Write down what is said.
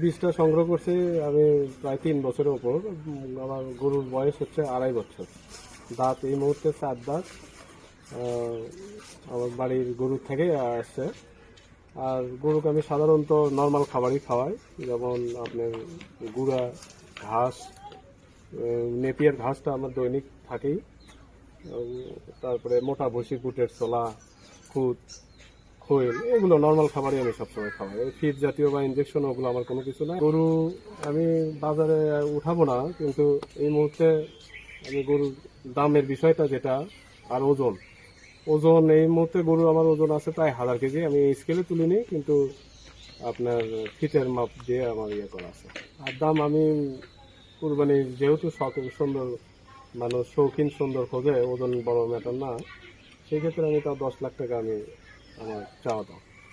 বীজটা সংগ্রহ করছি আমি প্রায় তিন বছরের উম, আমার গরুর বয়স হচ্ছে আড়াই বছর। দাঁত এই মুহূর্তে চার দাঁত। আমার বাড়ির গরুর থেকে আসছে। আর গরুকে আমি সাধারণত নর্মাল খাবারই খাওয়াই যেমন আপনার গুঁড়া ঘাস নেপিয়ার ঘাসটা আমার দৈনিক থাকেই। তারপরে মোটা ভুসি কুটের ছোলা খুদ খোয়েল এগুলো নর্মাল খাবারই আমি সবসময় খাওয়াই। ফিড জাতীয় বা ইনজেকশন ওগুলো আমার কোনো কিছু না গরু আমি বাজারে উঠাবো না, কিন্তু এই মুহূর্তে আমি গরুর দামের বিষয়টা যেটা, আর ওজন। ওজন, এই মুহূর্তে গরু আমার ওজন আছে প্রায় হাজার কেজি। আমি স্কেলে তুলিনি কিন্তু আপনার ফিটের মাপ দিয়ে আমার ইয়ে করা আছে। আর দাম আমি কুরবানি যেহেতু সুন্দর মানুষ, শৌখিন সুন্দর খোঁজে, ওজন বড় ম্যাটার না। সেই ক্ষেত্রে আমি তাও দশ লাখ টাকা আমি আমার চাওয়া দাম